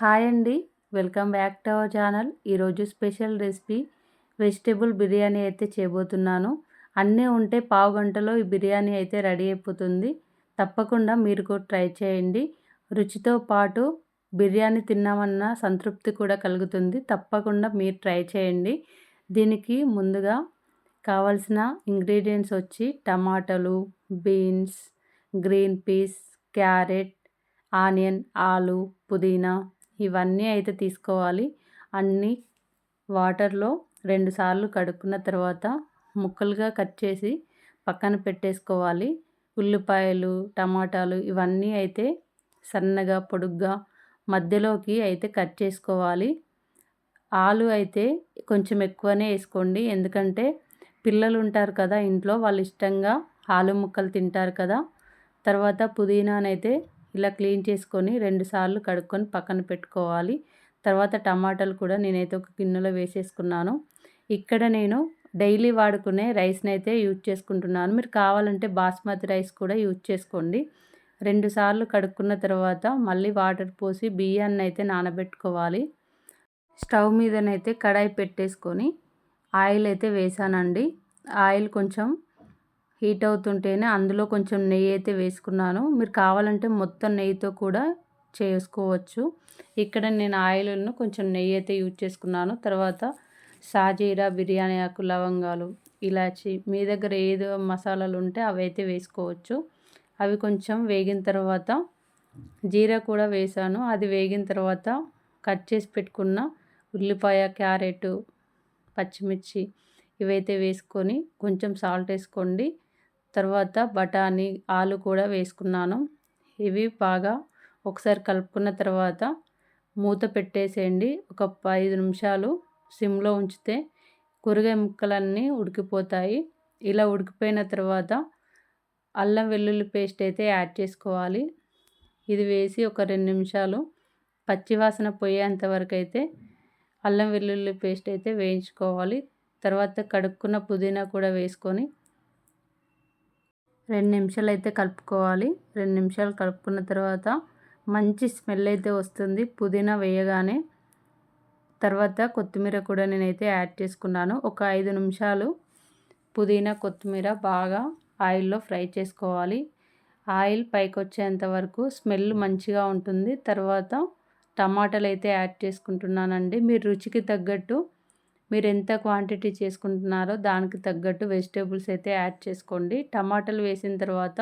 Hi అండి. Welcome back to our channel. ఈరోజు special recipe vegetable biryani అయితే చేయబోతున్నాను. అన్నీ ఉంటే పావు గంటలో ఈ బిర్యానీ అయితే రెడీ అయిపోతుంది. తప్పకుండా మీరు కూడా ట్రై చేయండి. రుచితో పాటు బిర్యానీ తిన్నామన్న సంతృప్తి కూడా కలుగుతుంది. తప్పకుండా మీరు ట్రై చేయండి. దీనికి ముందుగా కావాల్సిన ఇంగ్రీడియంట్స్ వచ్చి టమాటాలు beans green peas carrot onion ఆలు పుదీనా ఇవన్నీ అయితే తీసుకోవాలి. అన్నీ వాటర్లో రెండుసార్లు కడుక్కున్న తర్వాత ముక్కలుగా కట్ చేసి పక్కన పెట్టేసుకోవాలి. ఉల్లిపాయలు టమాటాలు ఇవన్నీ అయితే సన్నగా పొడుగ్గా మధ్యలోకి అయితే కట్ చేసుకోవాలి. ఆలు అయితే కొంచెం ఎక్కువనే వేసుకోండి. ఎందుకంటే పిల్లలు ఉంటారు కదా ఇంట్లో వాళ్ళు ఇష్టంగా ఆలు ముక్కలు తింటారు కదా. తర్వాత పుదీనానైతే ఇలా క్లీన్ చేసుకొని రెండుసార్లు కడుక్కొని పక్కన పెట్టుకోవాలి. తర్వాత టమాటాలు కూడా నేనైతే ఒక గిన్నెలో వేసేసుకున్నాను. ఇక్కడ నేను డైలీ వాడుకునే రైస్ని అయితే యూజ్ చేసుకుంటున్నాను. మీరు కావాలంటే బాస్మతి రైస్ కూడా యూజ్ చేసుకోండి. రెండుసార్లు కడుక్కున్న తర్వాత మళ్ళీ వాటర్ పోసి బియ్యాన్ని అయితే నానబెట్టుకోవాలి. స్టవ్ మీదనైతే కడాయి పెట్టేసుకొని ఆయిల్ అయితే వేసానండి. ఆయిల్ కొంచెం హీట్ అవుతుంటేనే అందులో కొంచెం నెయ్యి అయితే వేసుకున్నాను. మీరు కావాలంటే మొత్తం నెయ్యితో కూడా చేసుకోవచ్చు. ఇక్కడ నేను ఆయిల్ను కొంచెం నెయ్యి అయితే యూజ్ చేసుకున్నాను. తర్వాత సాజీరా బిర్యానీ ఆకు లవంగాలు ఇలాచి మీ దగ్గర ఏదో మసాలాలు ఉంటే అవి అయితే వేసుకోవచ్చు. అవి కొంచెం వేగిన తర్వాత జీరా కూడా వేసాను. అది వేగిన తర్వాత కట్ చేసి పెట్టుకున్న ఉల్లిపాయ క్యారెట్ పచ్చిమిర్చి ఇవైతే వేసుకొని కొంచెం సాల్ట్ వేసుకోండి. తర్వాత బఠానీ ఆలు కూడా వేసుకున్నాను. ఇవి బాగా ఒకసారి కలుపుకున్న తర్వాత మూత పెట్టేసేయండి. ఒక ఐదు నిమిషాలు సిమ్లో ఉంచితే కూరగాయ ముక్కలన్నీ ఉడికిపోతాయి. ఇలా ఉడికిపోయిన తర్వాత అల్లం వెల్లుల్లి పేస్ట్ అయితే యాడ్ చేసుకోవాలి. ఇది వేసి ఒక రెండు నిమిషాలు పచ్చివాసన పోయేంత వరకు అయితే అల్లం వెల్లుల్లి పేస్ట్ అయితే వేయించుకోవాలి. తర్వాత కడుక్కున్న పుదీనా కూడా వేసుకొని రెండు నిమిషాలు అయితే కలుపుకోవాలి. రెండు నిమిషాలు కలుపుకున్న తర్వాత మంచి స్మెల్ అయితే వస్తుంది. పుదీనా వేయగానే తర్వాత కొత్తిమీర కూడా నేనైతే యాడ్ చేసుకున్నాను. ఒక ఐదు నిమిషాలు పుదీనా కొత్తిమీర బాగా ఆయిల్లో ఫ్రై చేసుకోవాలి. ఆయిల్ పైకి వచ్చేంత వరకు స్మెల్ మంచిగా ఉంటుంది. తర్వాత టమాటాలు అయితే యాడ్ చేసుకుంటున్నానండి. మీరు రుచికి తగ్గట్టు మీరు ఎంత క్వాంటిటీ చేసుకుంటున్నారో దానికి తగ్గట్టు వెజిటేబుల్స్ అయితే యాడ్ చేసుకోండి. టమాటాలు వేసిన తర్వాత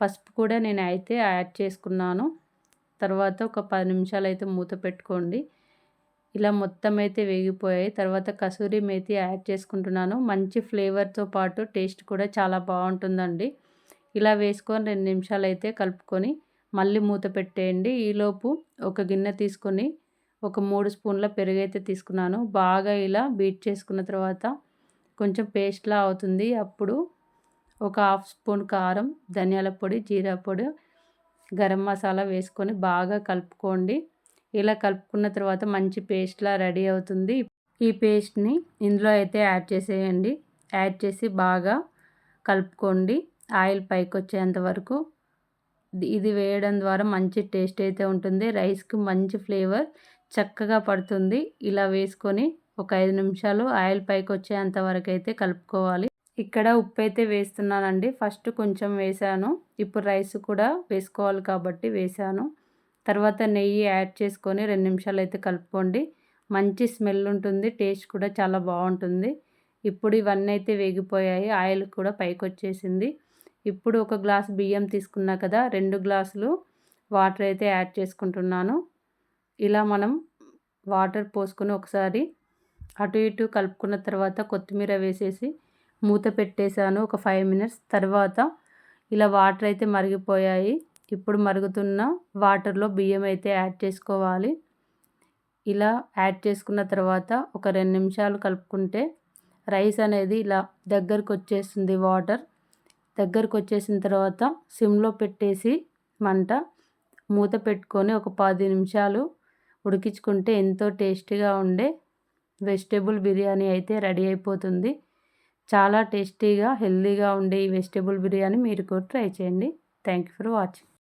పసుపు కూడా నేను అయితే యాడ్ చేసుకున్నాను. తర్వాత ఒక పది నిమిషాలు అయితే మూత పెట్టుకోండి. ఇలా మొత్తం అయితే వేగిపోయాయి. తర్వాత కసూరి మేతి యాడ్ చేసుకుంటున్నాను. మంచి ఫ్లేవర్తో పాటు టేస్ట్ కూడా చాలా బాగుంటుందండి. ఇలా వేసుకొని రెండు నిమిషాలు అయితే కలుపుకొని మళ్ళీ మూత పెట్టేయండి. ఈలోపు ఒక గిన్నె తీసుకొని ఒక మూడు స్పూన్ల పెరుగు అయితే తీసుకున్నాను. బాగా ఇలా బీట్ చేసుకున్న తర్వాత కొంచెం పేస్ట్లా అవుతుంది. అప్పుడు ఒక హాఫ్ స్పూన్ కారం ధనియాల పొడి జీరా పొడి గరం మసాలా వేసుకొని బాగా కలుపుకోండి. ఇలా కలుపుకున్న తర్వాత మంచి పేస్ట్లా రెడీ అవుతుంది. ఈ పేస్ట్ని ఇందులో అయితే యాడ్ చేసేయండి. యాడ్ చేసి బాగా కలుపుకోండి. ఆయిల్ పైకి వచ్చేంత వరకు. ఇది వేయడం ద్వారా మంచి టేస్ట్ అయితే ఉంటుంది. రైస్కి మంచి ఫ్లేవర్. చక్కగా పడుతుంది. ఇలా వేసుకొని ఒక ఐదు నిమిషాలు ఆయిల్ పైకి వచ్చేంత వరకు అయితే కలుపుకోవాలి. ఇక్కడ ఉప్పు అయితే వేస్తున్నానండి. ఫస్ట్ కొంచెం వేసాను. ఇప్పుడు రైస్ కూడా వేసుకోవాలి కాబట్టి వేసాను. తర్వాత నెయ్యి యాడ్ చేసుకొని రెండు నిమిషాలు అయితే కలుపుకోండి. మంచి స్మెల్ ఉంటుంది. టేస్ట్ కూడా చాలా బాగుంటుంది. ఇప్పుడు ఇవన్నీ అయితే వేగిపోయాయి. ఆయిల్ కూడా పైకి వచ్చేసింది ఇప్పుడు ఒక గ్లాస్ బియ్యం తీసుకున్నా కదా రెండు గ్లాసులు వాటర్ అయితే యాడ్ చేసుకుంటున్నాను. ఇలా మనం వాటర్ పోసుకొని ఒకసారి అటు ఇటు కలుపుకున్న తర్వాత కొత్తిమీర వేసేసి మూత పెట్టేశాను ఒక ఫైవ్ మినిట్స్. తర్వాత ఇలా వాటర్ అయితే మరిగిపోయాయి. ఇప్పుడు మరుగుతున్న వాటర్లో బియ్యం అయితే యాడ్ చేసుకోవాలి. ఇలా యాడ్ చేసుకున్న తర్వాత ఒక రెండు నిమిషాలు కలుపుకుంటే రైస్ అనేది ఇలా దగ్గరకు వచ్చేస్తుంది వాటర్. దగ్గరకు వచ్చేసిన తర్వాత సిమ్లో పెట్టేసి మంట మూత పెట్టుకొని ఒక పది నిమిషాలు ఉడికించుకుంటే ఎంతో టేస్టీగా ఉండే వెజిటేబుల్ బిర్యానీ అయితే రెడీ అయిపోతుంది. చాలా టేస్టీగా హెల్తీగా ఉండే ఈ వెజిటేబుల్ బిర్యానీ మీరు కూడా ట్రై చేయండి. Thank you for watching.